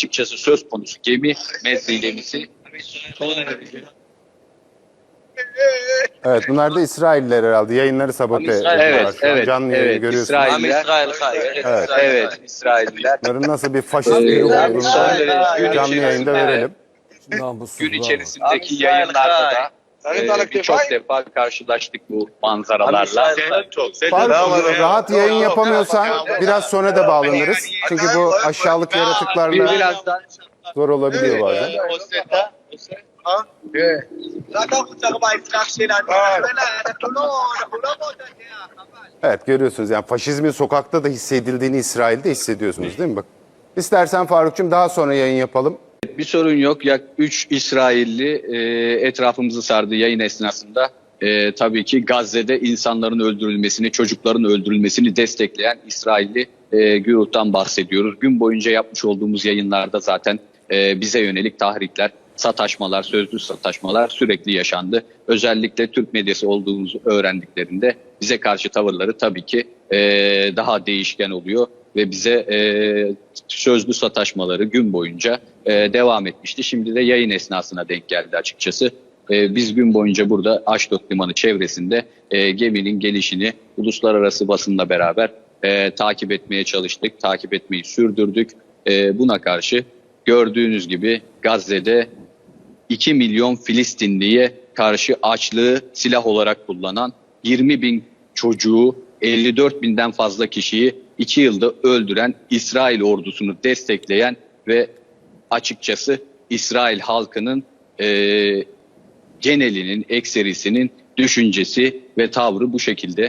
açıkçası söz konusu gemi Medri gemisi son derece Evet bunlar da İsrailliler herhalde. Yayınları sabote ediyorlar. Evet, şu an. evet, Canlı yayını evet. görüyorsunuz. İsrail- Am İsrail hayır. Evet. evet İsrailliler Bunların nasıl bir faşist bir son olduğunu canlı yayında içerisinde- verelim. gün içerisindeki yayınlarda da e, birçok defa karşılaştık bu manzaralarla. Faruk, rahat yayın yapamıyorsan biraz sonra da bağlanırız. Çünkü bu aşağılık yaratıklarla zor olabiliyor bazen. Evet görüyorsunuz yani faşizmin sokakta da hissedildiğini İsrail'de hissediyorsunuz değil mi? Bak, istersen Faruk'cum daha sonra yayın yapalım. Bir sorun yok. Yak 3 İsrailli e, etrafımızı sardı yayın esnasında. E, tabii ki Gazze'de insanların öldürülmesini, çocukların öldürülmesini destekleyen İsrailli e, güruhtan bahsediyoruz. Gün boyunca yapmış olduğumuz yayınlarda zaten e, bize yönelik tahrikler, sataşmalar, sözlü sataşmalar sürekli yaşandı. Özellikle Türk medyası olduğumuzu öğrendiklerinde bize karşı tavırları tabii ki e, daha değişken oluyor ve bize e, sözlü sataşmaları gün boyunca e, devam etmişti. Şimdi de yayın esnasına denk geldi açıkçası. E, biz gün boyunca burada Aşdod Limanı çevresinde geminin gelişini uluslararası basınla beraber takip etmeye çalıştık, takip etmeyi sürdürdük. Buna karşı gördüğünüz gibi Gazze'de 2 milyon Filistinliye karşı açlığı silah olarak kullanan 20 bin çocuğu 54 binden fazla kişiyi 2 yılda öldüren İsrail ordusunu destekleyen ve açıkçası İsrail halkının eee genelinin, ekserisinin düşüncesi ve tavrı bu şekilde.